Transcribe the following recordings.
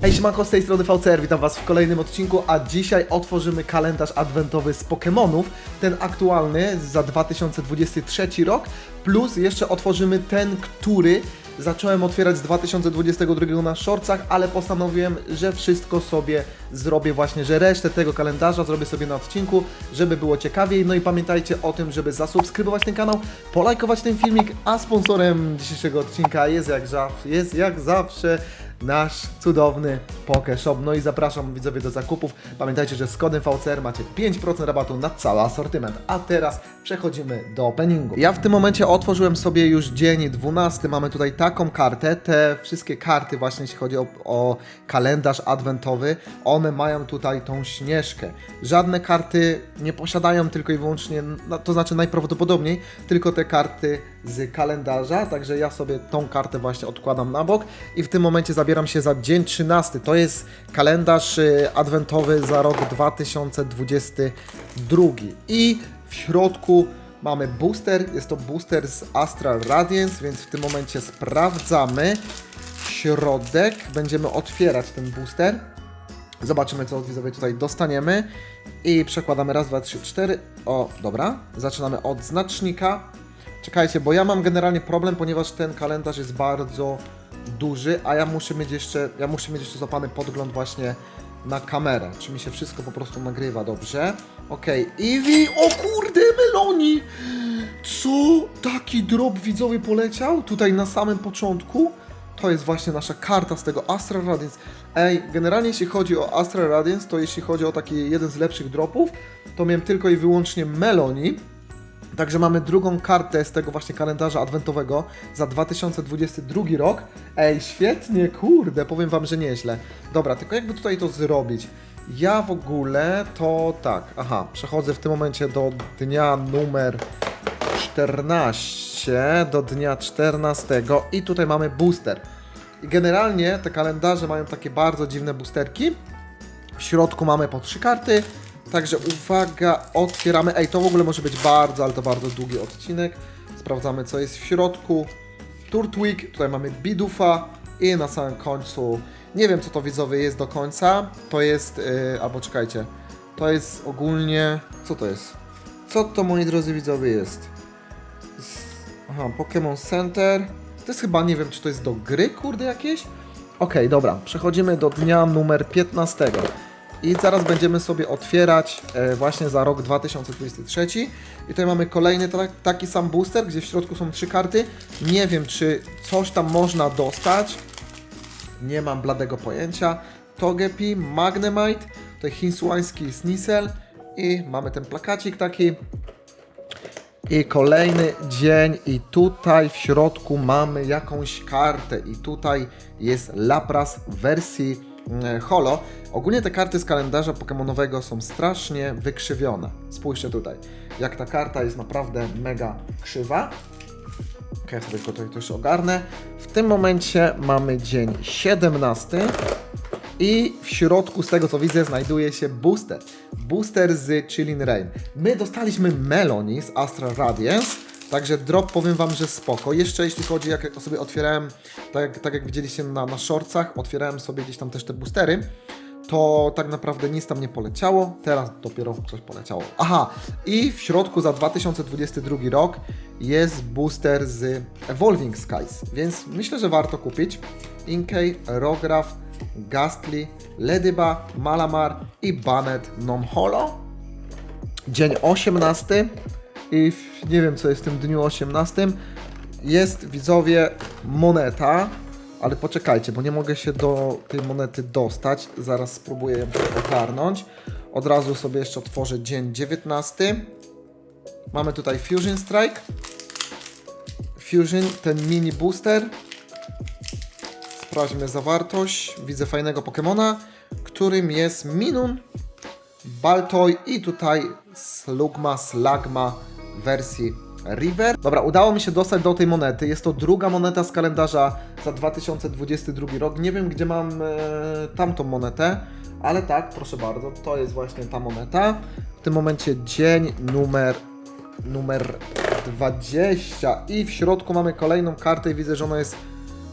Hej, siemanko, z tej strony VCR, witam Was w kolejnym odcinku, a dzisiaj otworzymy kalendarz adwentowy z Pokémonów, ten aktualny za 2023 rok, plus jeszcze otworzymy ten, który zacząłem otwierać z 2022 na shortcach, ale postanowiłem, że wszystko sobie zrobię właśnie, że resztę tego kalendarza zrobię sobie na odcinku, żeby było ciekawiej, no i pamiętajcie o tym, żeby zasubskrybować ten kanał, polajkować ten filmik, a sponsorem dzisiejszego odcinka jest jak, jest jak zawsze nasz cudowny Pokeshop. No i zapraszam widzowie do zakupów. Pamiętajcie, że z kodem VCR macie 5% rabatu na cały asortyment. A teraz przechodzimy do openingu. Ja w tym momencie otworzyłem sobie już dzień 12. Mamy tutaj taką kartę. Te wszystkie karty właśnie jeśli chodzi o, o kalendarz adwentowy, one mają tutaj tą śnieżkę. Żadne karty nie posiadają tylko i wyłącznie, no, to znaczy najprawdopodobniej tylko te karty z kalendarza, także ja sobie tą kartę właśnie odkładam na bok i w tym momencie zabieram się za dzień 13. To jest kalendarz y, adwentowy za rok 2022 i w środku mamy booster, jest to booster z Astral Radiance, więc w tym momencie sprawdzamy środek, będziemy otwierać ten booster. Zobaczymy, co od widzowie tutaj dostaniemy. I przekładamy raz, dwa, trzy, cztery. O, dobra. Zaczynamy od znacznika. Czekajcie, bo ja mam generalnie problem, ponieważ ten kalendarz jest bardzo duży, a ja muszę mieć jeszcze, ja muszę mieć jeszcze złapany podgląd właśnie na kamerę. Czy mi się wszystko po prostu nagrywa dobrze? Okej, Eevee, o kurde, Meloni! Co? Taki drop widzowie poleciał? Tutaj na samym początku? To jest właśnie nasza karta z tego Astral Radiance. Ej, generalnie jeśli chodzi o Astral Radiance, to jeśli chodzi o taki jeden z lepszych dropów, to miałem tylko i wyłącznie Meloni. Także mamy drugą kartę z tego właśnie kalendarza adwentowego za 2022 rok. Ej, świetnie, kurde, powiem wam, że nieźle. Dobra, tylko jakby tutaj to zrobić? Ja w ogóle to tak, aha, przechodzę w tym momencie do dnia numer 14 do dnia 14 i tutaj mamy booster. I generalnie te kalendarze mają takie bardzo dziwne boosterki. W środku mamy po trzy karty. Także uwaga, otwieramy. Ej, to w ogóle może być bardzo, ale to bardzo długi odcinek. Sprawdzamy, co jest w środku. Turtwig, tutaj mamy Bidufa i na samym końcu, nie wiem co to widzowie jest do końca. To jest, yy, albo czekajcie, to jest ogólnie, co to jest? Co to moi drodzy widzowie jest? Z- Aha, Pokémon Center. To jest chyba, nie wiem, czy to jest do gry, kurde, jakieś? Okej, dobra, przechodzimy do dnia numer 15. I zaraz będziemy sobie otwierać e, właśnie za rok 2023. I tutaj mamy kolejny ta, taki sam booster, gdzie w środku są trzy karty. Nie wiem, czy coś tam można dostać. Nie mam bladego pojęcia. Togepi, Magnemite, tutaj chińsłański Snisel i mamy ten plakacik taki. I kolejny dzień i tutaj w środku mamy jakąś kartę i tutaj jest Lapras w wersji holo. Ogólnie te karty z kalendarza pokemonowego są strasznie wykrzywione. Spójrzcie tutaj, jak ta karta jest naprawdę mega krzywa. Ok, ja sobie tutaj też ogarnę. W tym momencie mamy dzień 17 i w środku, z tego co widzę, znajduje się booster. Booster z Chilling Rain. My dostaliśmy Meloni z Astral Radiance, także drop powiem Wam, że spoko. Jeszcze jeśli chodzi, jak sobie otwierałem, tak, jak- tak jak widzieliście na, na shortsach, otwierałem sobie gdzieś tam też te boostery, to tak naprawdę nic tam nie poleciało, teraz dopiero coś poleciało. Aha, i w środku za 2022 rok jest booster z Evolving Skies, więc myślę, że warto kupić. Inkay, Rograph, Gastly, Ledyba, Malamar i Banet Non Holo. Dzień 18 i w, nie wiem co jest w tym dniu 18. Jest widzowie moneta, ale poczekajcie, bo nie mogę się do tej monety dostać. Zaraz spróbuję ją ogarnąć. Od razu sobie jeszcze otworzę dzień 19. Mamy tutaj Fusion Strike. Fusion, ten mini booster. Sprawdźmy zawartość. Widzę fajnego Pokemona, którym jest Minun, Baltoy i tutaj Slugma, Slagma wersji River. Dobra, udało mi się dostać do tej monety. Jest to druga moneta z kalendarza za 2022 rok. Nie wiem, gdzie mam e, tamtą monetę, ale tak, proszę bardzo, to jest właśnie ta moneta. W tym momencie dzień numer numer 20 i w środku mamy kolejną kartę i widzę, że ona jest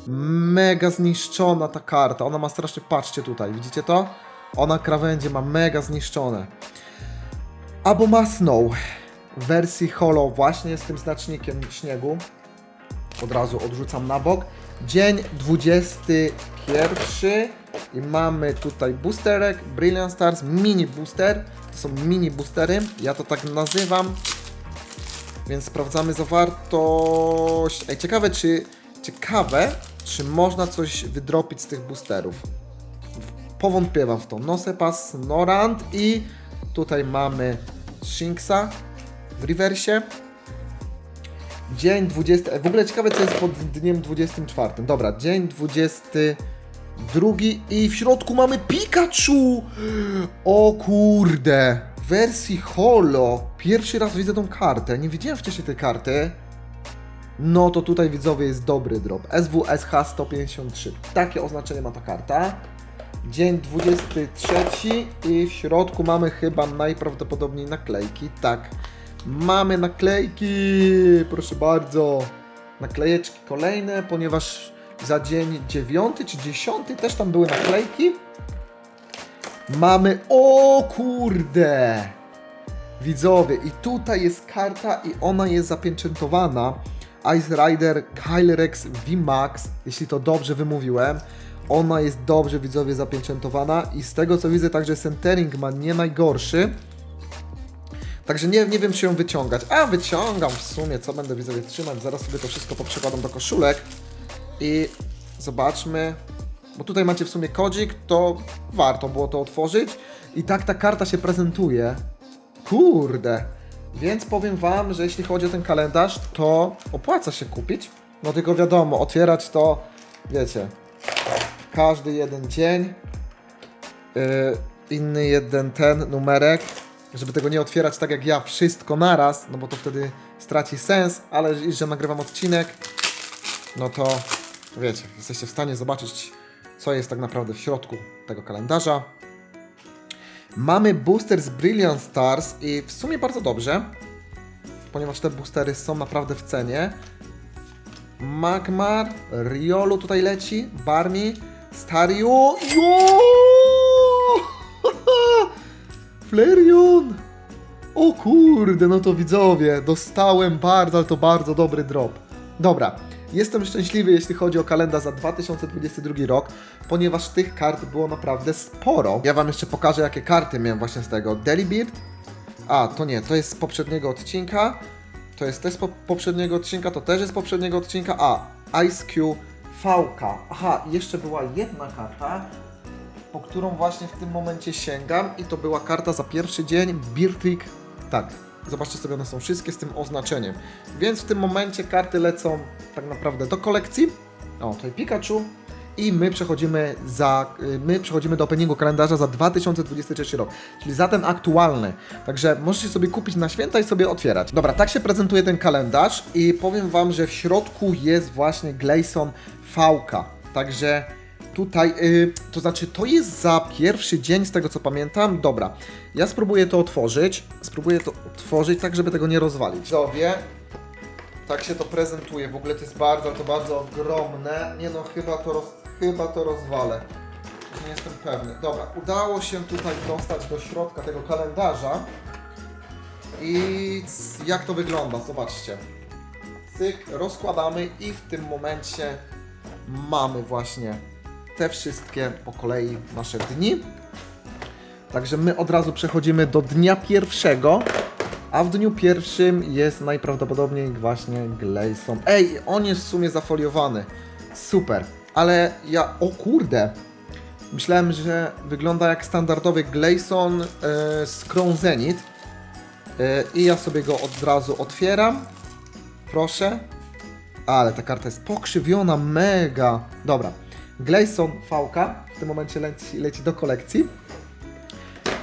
Mega zniszczona ta karta. Ona ma strasznie, patrzcie tutaj, widzicie to? Ona krawędzie ma mega zniszczone. Albo ma Snow wersji holo właśnie z tym znacznikiem śniegu. Od razu odrzucam na bok. Dzień 21 i mamy tutaj boosterek Brilliant Stars mini booster. To są mini boostery, ja to tak nazywam. Więc sprawdzamy zawartość. Ej, ciekawe czy ciekawe, czy można coś wydropić z tych boosterów. Powątpiewam w to. Nosepas, Norand i tutaj mamy Shinxa w rewersie. Dzień 20. W ogóle ciekawe, co jest pod dniem 24. Dobra, dzień 22 i w środku mamy Pikachu! O kurde! W wersji holo. Pierwszy raz widzę tą kartę. Nie widziałem wcześniej tej karty. No to tutaj widzowie jest dobry drop. SWSH 153. Takie oznaczenie ma ta karta. Dzień 23 i w środku mamy chyba najprawdopodobniej naklejki. Tak. Mamy naklejki, proszę bardzo. Naklejeczki kolejne, ponieważ za dzień 9 czy 10 też tam były naklejki. Mamy, o kurde! Widzowie, i tutaj jest karta i ona jest zapieczętowana. Ice Rider Kylerex VMAX, jeśli to dobrze wymówiłem. Ona jest dobrze, widzowie, zapieczętowana i z tego co widzę, także centering ma nie najgorszy. Także nie, nie wiem, czy ją wyciągać. A, wyciągam w sumie, co będę widzowie trzymać. Zaraz sobie to wszystko poprzekładam do koszulek. I zobaczmy. Bo tutaj macie w sumie kodzik, to warto było to otworzyć. I tak ta karta się prezentuje. Kurde. Więc powiem Wam, że jeśli chodzi o ten kalendarz, to opłaca się kupić. No tylko wiadomo, otwierać to, wiecie, każdy jeden dzień. Yy, inny jeden ten numerek żeby tego nie otwierać tak jak ja, wszystko naraz, no bo to wtedy straci sens, ale że- nagrywam odcinek, no to wiecie, jesteście w stanie zobaczyć, co jest tak naprawdę w środku tego kalendarza. Mamy booster z Brilliant Stars i w sumie bardzo dobrze, ponieważ te boostery są naprawdę w cenie. Magmar, Riolu tutaj leci, Barmi, Stario, jo! O kurde, no to widzowie, dostałem bardzo, ale to bardzo dobry drop. Dobra, jestem szczęśliwy, jeśli chodzi o kalendarz za 2022 rok, ponieważ tych kart było naprawdę sporo. Ja Wam jeszcze pokażę, jakie karty miałem właśnie z tego. Delibird. A, to nie, to jest z poprzedniego odcinka. To jest też z po poprzedniego odcinka, to też jest z poprzedniego odcinka. A, Ice Cube VK. Aha, jeszcze była jedna karta, po którą właśnie w tym momencie sięgam i to była karta za pierwszy dzień Birtrick. Tak, zobaczcie sobie, one są wszystkie z tym oznaczeniem. Więc w tym momencie karty lecą tak naprawdę do kolekcji. O, tutaj Pikachu. I my przechodzimy za, y, my przechodzimy do openingu kalendarza za 2023 rok, czyli za ten aktualny. Także możecie sobie kupić na święta i sobie otwierać. Dobra, tak się prezentuje ten kalendarz i powiem Wam, że w środku jest właśnie Gleison VK. Także tutaj, y, to znaczy to jest za pierwszy dzień z tego co pamiętam. Dobra, ja spróbuję to otworzyć. Spróbuję to otworzyć tak, żeby tego nie rozwalić. Widzowie, tak się to prezentuje. W ogóle to jest bardzo, to bardzo ogromne. Nie no, chyba to, roz, chyba to rozwalę. Nie jestem pewny. Dobra, udało się tutaj dostać do środka tego kalendarza. I jak to wygląda? Zobaczcie. Cyk, rozkładamy i w tym momencie mamy właśnie te wszystkie po kolei nasze dni. Także my od razu przechodzimy do dnia pierwszego, a w dniu pierwszym jest najprawdopodobniej właśnie Gleison. Ej, on jest w sumie zafoliowany. Super, ale ja, o kurde, myślałem, że wygląda jak standardowy Gleison e, z Crown Zenith. E, I ja sobie go od razu otwieram. Proszę. Ale ta karta jest pokrzywiona mega. Dobra. Gleison VK w tym momencie leci, leci do kolekcji.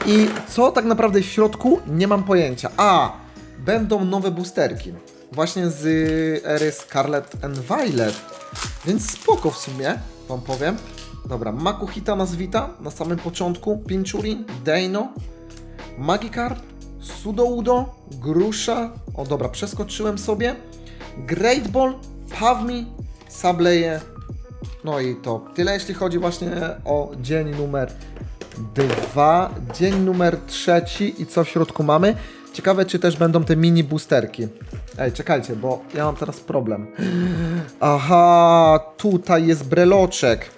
I co tak naprawdę w środku? Nie mam pojęcia. A, będą nowe boosterki. Właśnie z ery Scarlet and Violet. Więc spoko w sumie, wam powiem. Dobra, Makuhita nazwita na samym początku, Pinchurin, Deino, Magikarp, Sudoudo, Grusza, o dobra, przeskoczyłem sobie, Great Ball, Pawmi, Sableje No i to tyle, jeśli chodzi właśnie o dzień numer dwa. Dzień numer trzeci i co w środku mamy? Ciekawe, czy też będą te mini boosterki. Ej, czekajcie, bo ja mam teraz problem. Aha, tutaj jest breloczek.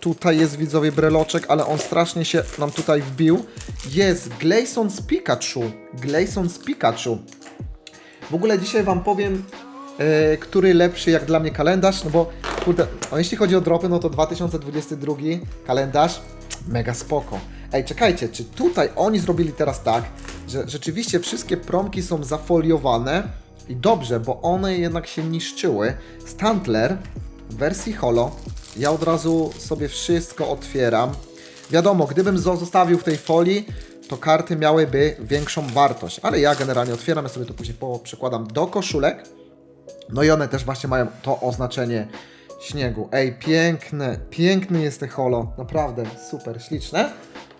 Tutaj jest widzowie breloczek, ale on strasznie się nam tutaj wbił. Jest Glayson z Pikachu. Glayson z Pikachu. W ogóle dzisiaj Wam powiem, e, który lepszy jak dla mnie kalendarz, no bo kurde, no jeśli chodzi o dropy, no to 2022 kalendarz, mega spoko. Ej, czekajcie, czy tutaj oni zrobili teraz tak, że rzeczywiście wszystkie promki są zafoliowane i dobrze, bo one jednak się niszczyły. Stantler w wersji holo, ja od razu sobie wszystko otwieram. Wiadomo, gdybym zo- zostawił w tej folii, to karty miałyby większą wartość, ale ja generalnie otwieram, ja sobie to później przekładam do koszulek. No i one też właśnie mają to oznaczenie śniegu. Ej, piękne, piękny jest te holo, naprawdę super, śliczne.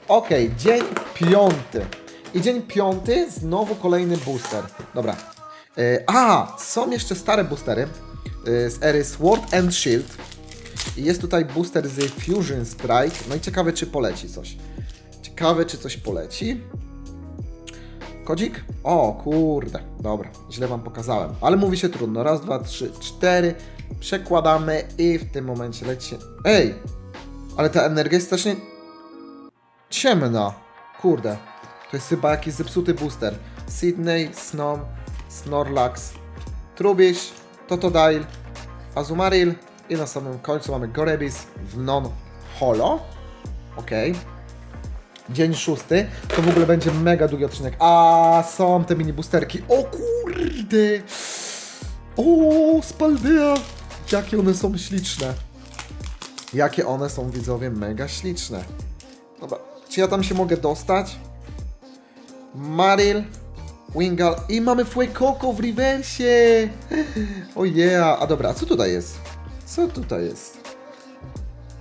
Okej, dzień piąty. I dzień piąty, znowu kolejny booster. Dobra. E, a, są jeszcze stare boostery e, z ery Sword and Shield. I jest tutaj booster z Fusion Strike. No i ciekawe, czy poleci coś. Ciekawe, czy coś poleci. Kodzik? O, kurde. Dobra, źle Wam pokazałem. Ale mówi się trudno. Raz, dwa, trzy, cztery. Przekładamy i w tym momencie leci. Ej! Ale ta energia jest strasznie ciemna. Kurde. To jest chyba jakiś zepsuty booster. Sydney, Snom, Snorlax, Trubbish, Totodile, Azumaril i na samym końcu mamy Gorebis w non-holo. Okej. Dzień szósty. To w ogóle będzie mega długi odcinek. A są te mini boosterki. O kurde! O, Spaldea! Jakie one są śliczne. Jakie one są, widzowie, mega śliczne. Dobra, czy ja tam się mogę dostać? Maril, Wingal i mamy Fuecoco w rewersie! O yeah! A dobra, a co tutaj jest? Co tutaj jest?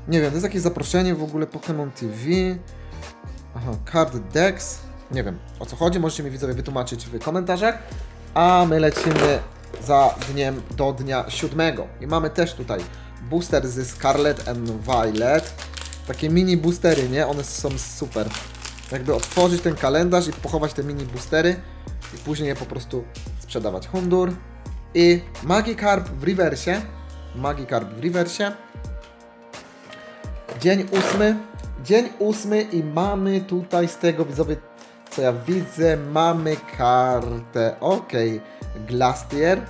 Nie wiem, to jest jakieś zaproszenie w ogóle Pokémon TV. Aha, card decks. Nie wiem o co chodzi, możecie mi widzowie wytłumaczyć w komentarzach. A my lecimy za dniem do dnia siódmego. I mamy też tutaj booster z Scarlet and Violet. Takie mini boostery, nie? One są super. Jakby otworzyć ten kalendarz i pochować te mini boostery i później je po prostu sprzedawać. Hondur i Magikarp w rewersie. Magikarp w rewersie. Dzień ósmy. Dzień ósmy i mamy tutaj z tego widzowie, co ja widzę, mamy kartę. Ok, Glastier.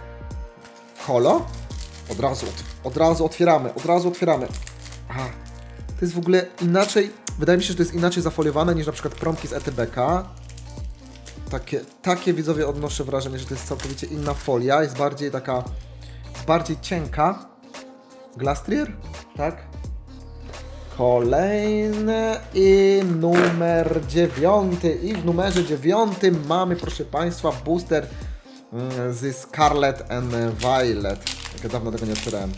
Holo. Od razu, od razu otwieramy, od razu otwieramy. Aha, to jest w ogóle inaczej, wydaje mi się, że to jest inaczej zafoliowane niż na przykład promki z ETBK. Takie, takie widzowie odnoszę wrażenie, że to jest całkowicie inna folia, jest bardziej taka, jest bardziej cienka. Glastrier? Tak? Kolejne i numer dziewiąty. I w numerze dziewiątym mamy, proszę Państwa, booster z Scarlet and Violet. Jak ja dawno tego nie otwierałem.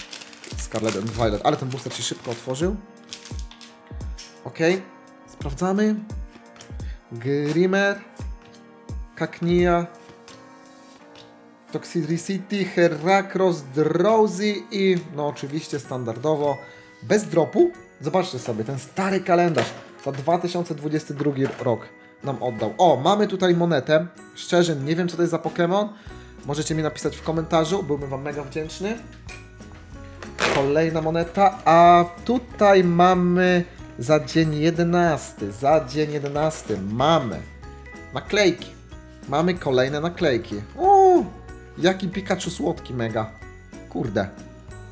Scarlet and Violet, ale ten booster się szybko otworzył. Ok, sprawdzamy. Grimer, Kaknia, Toxicity, Heracross, Drowsy i no oczywiście standardowo bez dropu. Zobaczcie sobie, ten stary kalendarz za 2022 rok nam oddał. O, mamy tutaj monetę. Szczerze, nie wiem co to jest za Pokémon. Możecie mi napisać w komentarzu, byłbym Wam mega wdzięczny. Kolejna moneta, a tutaj mamy za dzień 11, za dzień 11 mamy naklejki. Mamy kolejne naklejki. O, jaki Pikachu słodki mega. Kurde.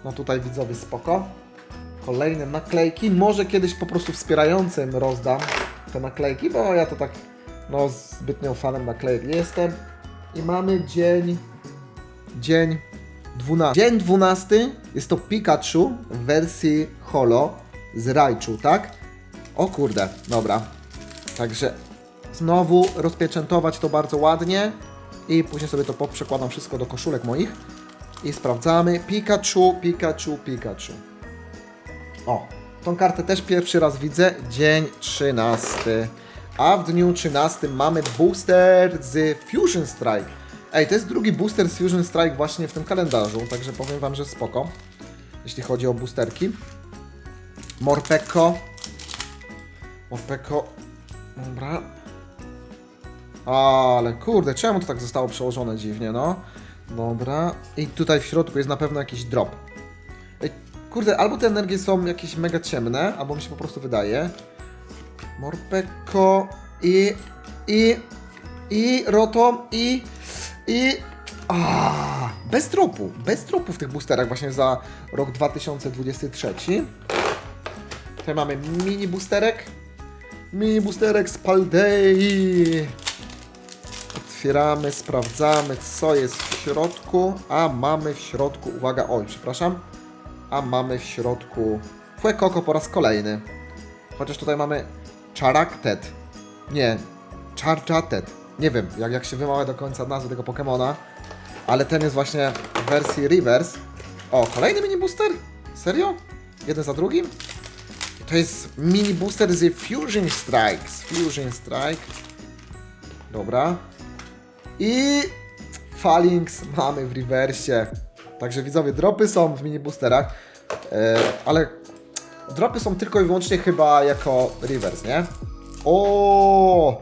No tutaj widzowie spoko. Kolejne naklejki. Może kiedyś po prostu wspierającym rozdam te naklejki, bo ja to tak no zbytnio fanem naklejek nie jestem. I mamy dzień dzień 12. Dzień 12 jest to Pikachu w wersji Holo z Raichu, tak? O kurde, dobra. Także znowu rozpieczętować to bardzo ładnie i później sobie to poprzekładam wszystko do koszulek moich i sprawdzamy. Pikachu, Pikachu, Pikachu. O, tą kartę też pierwszy raz widzę. Dzień 13. A w dniu 13 mamy booster z Fusion Strike. Ej, to jest drugi booster z Fusion Strike właśnie w tym kalendarzu, także powiem Wam, że spoko. jeśli chodzi o boosterki. Morpeko. Morpeko. Dobra. Ale kurde, czemu to tak zostało przełożone dziwnie, no? Dobra. I tutaj w środku jest na pewno jakiś drop. Kurde, albo te energie są jakieś mega ciemne, albo mi się po prostu wydaje. Morpeko i... i... i Rotom i... i... A, bez dropu, bez dropu w tych boosterach właśnie za rok 2023. Tutaj mamy mini boosterek. Mini boosterek z Paldei. Otwieramy, sprawdzamy co jest w środku. A mamy w środku, uwaga, oj, przepraszam. A mamy w środku Fuecoco po raz kolejny. Chociaż tutaj mamy Charaktet. Nie, Charchatet. Nie wiem, jak, jak się wymawia do końca nazwy tego Pokemona. Ale ten jest właśnie w wersji reverse. O, kolejny mini booster? Serio? Jeden za drugim? To jest mini booster z Fusion Strike. Z Fusion Strike. Dobra. I Phalanx mamy w reversie. Także widzowie, dropy są w mini boosterach. E, ale dropy są tylko i wyłącznie chyba jako reverse, nie? O!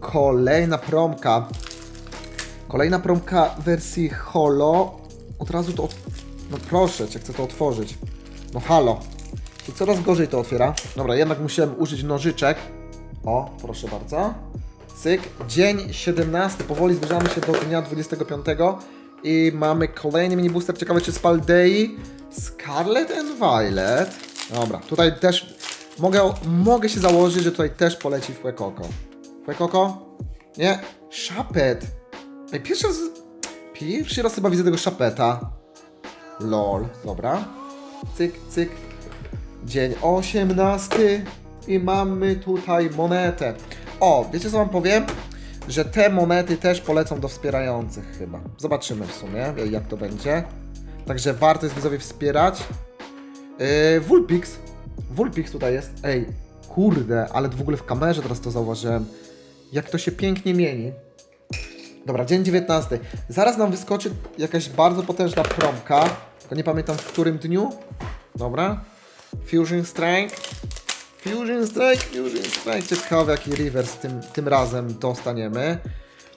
Kolejna promka. Kolejna promka wersji holo. Od razu to. Od... No proszę, cię chcę to otworzyć. No halo. I coraz gorzej to otwiera. Dobra, jednak musiałem użyć nożyczek. O, proszę bardzo. Cyk. Dzień 17. Powoli zbliżamy się do dnia 25. I mamy kolejny mini booster. Ciekawe czy z. Scarlet and Violet. Dobra, tutaj też mogę, mogę się założyć, że tutaj też poleci Fuecoco. Fuecoco? Nie. Szapet. Pierwszy raz, pierwszy raz chyba widzę tego szapeta. Lol, dobra. Cyk, cyk. Dzień 18 i mamy tutaj monetę. O, wiecie co wam powiem? Że te monety też polecą do wspierających chyba. Zobaczymy w sumie, jak to będzie. Także warto jest widzowie wspierać. Yy, Vulpix. Vulpix tutaj jest. Ej, kurde, ale w ogóle w kamerze teraz to zauważyłem. Jak to się pięknie mieni. Dobra, dzień 19. Zaraz nam wyskoczy jakaś bardzo potężna promka. Tylko nie pamiętam w którym dniu. Dobra. Fusion Strike. Fusion Strike, Fusion Strike. Ciekawe jaki reverse tym, tym razem dostaniemy.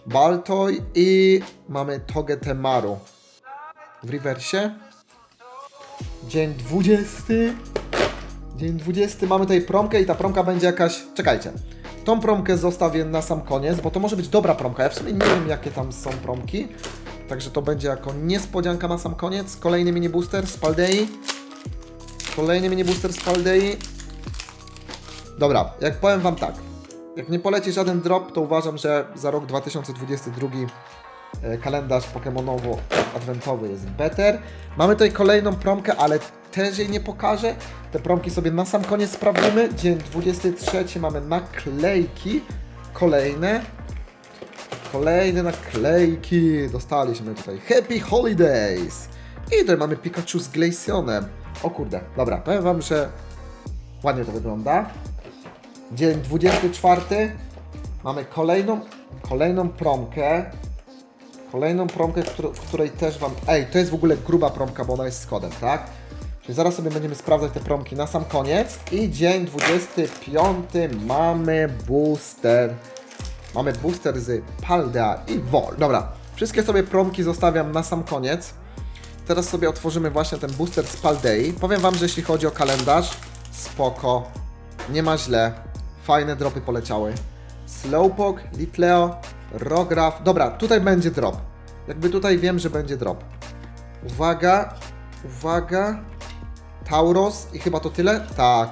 Baltoj i mamy Togetemaru. W rewersie. Dzień 20. Dzień 20. Mamy tutaj promkę i ta promka będzie jakaś... Czekajcie. Tą promkę zostawię na sam koniec, bo to może być dobra promka. Ja w sumie nie wiem, jakie tam są promki. Także to będzie jako niespodzianka na sam koniec. Kolejny mini booster z Paldei. Kolejny mini booster z Paldei. Dobra, jak powiem Wam tak. Jak nie poleci żaden drop, to uważam, że za rok 2022 e, kalendarz Pokemonowo-adwentowy jest better. Mamy tutaj kolejną promkę, ale też jej nie pokażę. Te promki sobie na sam koniec sprawdzimy. Dzień 23 mamy naklejki. Kolejne. Kolejne naklejki. Dostaliśmy tutaj Happy Holidays. I tutaj mamy Pikachu z Glaceonem. O kurde, dobra, powiem Wam, że ładnie to wygląda. Dzień 24. Mamy kolejną, kolejną promkę. Kolejną promkę, w której też Wam... Ej, to jest w ogóle gruba promka, bo ona jest z kodem, tak? Czyli zaraz sobie będziemy sprawdzać te promki na sam koniec. I dzień 25 mamy booster. Mamy booster z Paldea i Vol. Dobra, wszystkie sobie promki zostawiam na sam koniec. Teraz sobie otworzymy właśnie ten booster z Paldei. Powiem Wam, że jeśli chodzi o kalendarz, spoko, nie ma źle, fajne dropy poleciały. Slowpoke, Litleo, Rograph. Dobra, tutaj będzie drop. Jakby tutaj wiem, że będzie drop. Uwaga, uwaga. Tauros i chyba to tyle? Tak.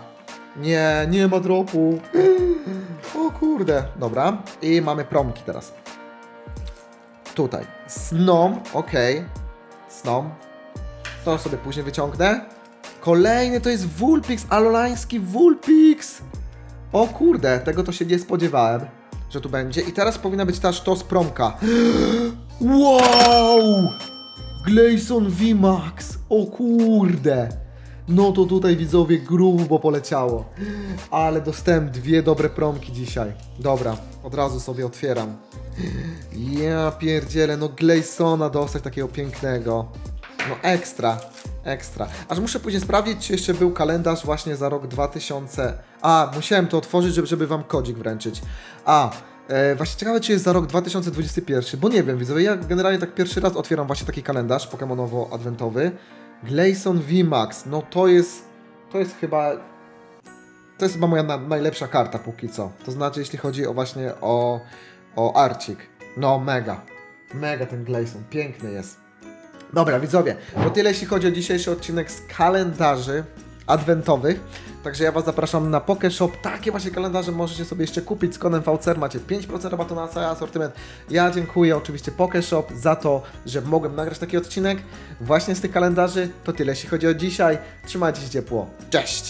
Nie, nie ma dropu. O kurde. Dobra. I mamy promki teraz. Tutaj. Snom, okej. Snom. To sobie później wyciągnę. Kolejny to jest Vulpix, alolański Vulpix. O kurde, tego to się nie spodziewałem, że tu będzie. I teraz powinna być ta sztos promka. Wow! Gleison VMAX. O kurde. No to tutaj widzowie grubo poleciało. Ale dostałem dwie dobre promki dzisiaj. Dobra, od razu sobie otwieram. Ja pierdzielę, no Gleisona dostać takiego pięknego. No ekstra. Ekstra. Aż muszę później sprawdzić, czy jeszcze był kalendarz właśnie za rok 2000. A, musiałem to otworzyć, żeby, żeby wam kodzik wręczyć. A, e, właśnie ciekawe, czy jest za rok 2021, bo nie wiem, widzowie, ja generalnie tak pierwszy raz otwieram właśnie taki kalendarz Pokemonowo-adwentowy. Gleison VMAX, no to jest, to jest chyba, to jest chyba moja na, najlepsza karta póki co. To znaczy, jeśli chodzi o właśnie o, o Arcik. No, mega. Mega ten Gleison, piękny jest. Dobra, widzowie, to tyle jeśli chodzi o dzisiejszy odcinek z kalendarzy adwentowych. Także ja Was zapraszam na Pokeshop. Takie właśnie kalendarze możecie sobie jeszcze kupić z kodem VCR. Macie 5% rabatu na cały asortyment. Ja dziękuję oczywiście Pokeshop za to, że mogłem nagrać taki odcinek właśnie z tych kalendarzy. To tyle jeśli chodzi o dzisiaj. Trzymajcie się ciepło. Cześć!